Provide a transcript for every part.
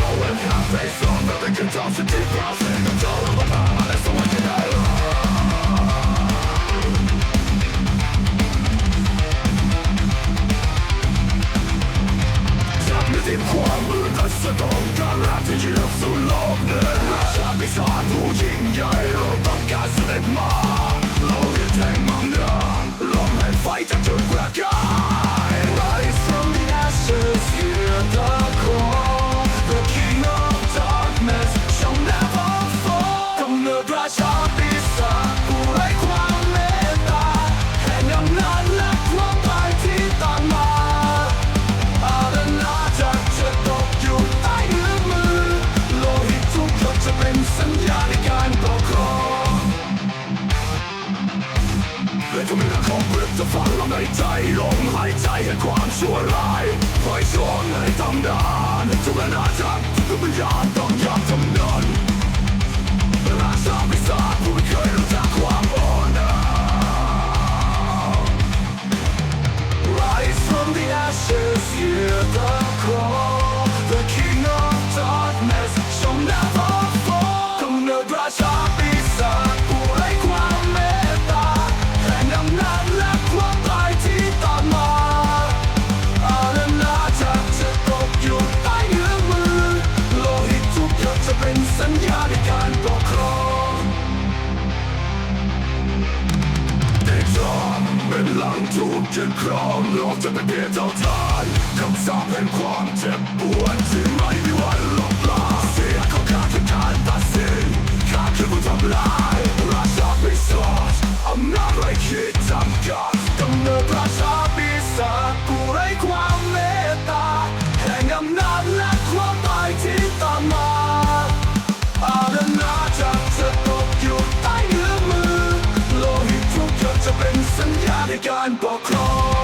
Controlling can't take some that they can toss it deep breath in control of the man It's the wicked I Tym kłamy dać se tą galaty dzielowsulowny Żadnych strat ludzi nie robią każdy ma Lubię ten mam run Lomę fajta, który brakam ฝังลงในใจลมหายใจแห่งความชั่วร้ายคอยชงให้ตำนานทุกนาจักรทุกวิญญาณาในกาเจป็นหลังถูกยึดครองโลกจะเป็นเพียงเจ้าทายคำสาปแห่งความเจ็บปวดที่ไม่ покров.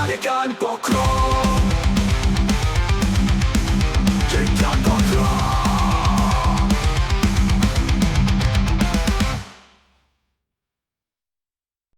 i got campo cross